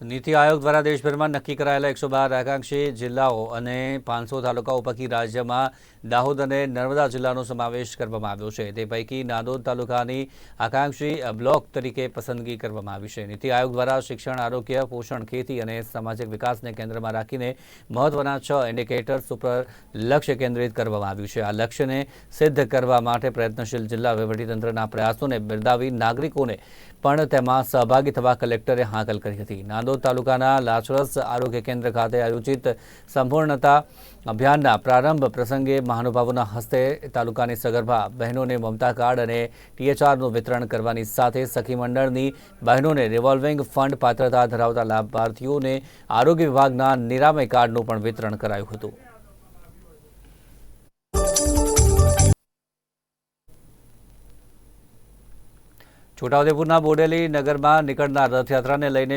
નીતિ આયોગ દ્વારા દેશભરમાં નક્કી કરાયેલા એકસો બાર આકાંક્ષી જિલ્લાઓ અને પાંચસો તાલુકાઓ પૈકી રાજ્યમાં દાહોદ અને નર્મદા જિલ્લાનો સમાવેશ કરવામાં આવ્યો છે. તે પૈકી નાંદોદ તાલુકાની આકાંક્ષી બ્લોક તરીકે પસંદગી કરવામાં આવી છે. નીતિ આયોગ દ્વારા શિક્ષણ, આરોગ્ય, પોષણ, ખેતી અને સામાજિક વિકાસને કેન્દ્રમાં રાખીને મહત્વના છ ઇન્ડિકેટર્સ ઉપર લક્ષ્ય કેન્દ્રિત કરવામાં આવ્યું છે. આ લક્ષ્યને સિદ્ધ કરવા માટે પ્રયત્નશીલ જિલ્લા વહીવટીતંત્રના પ્રયાસોને બિરદાવી નાગરિકોને પણ તેમાં સહભાગી થવા કલેક્ટરે હાંકલ કરી હતી. નાંદોદ તાલુકાના લાચરસ આરોગ્ય કેન્દ્ર ખાતે આયોજિત સંપૂર્ણતા અભિયાનના પ્રારંભ પ્રસંગે મહાનુભાવોના હસ્તે તાલુકાની સગર્ભા બહેનોને મમતા કાર્ડ અને ટીએચઆરનું વિતરણ કરવાની સાથે સખી મંડળની બહેનોને રિવોલ્વિંગ ફંડ પાત્રતા ધરાવતા લાભાર્થીઓને આરોગ્ય વિભાગના નિરામય કાર્ડનું પણ વિતરણ કરાયું હતું. છોટાઉદેપુરના બોડેલી નગરમાં નીકળનાર રથયાત્રાને લઈને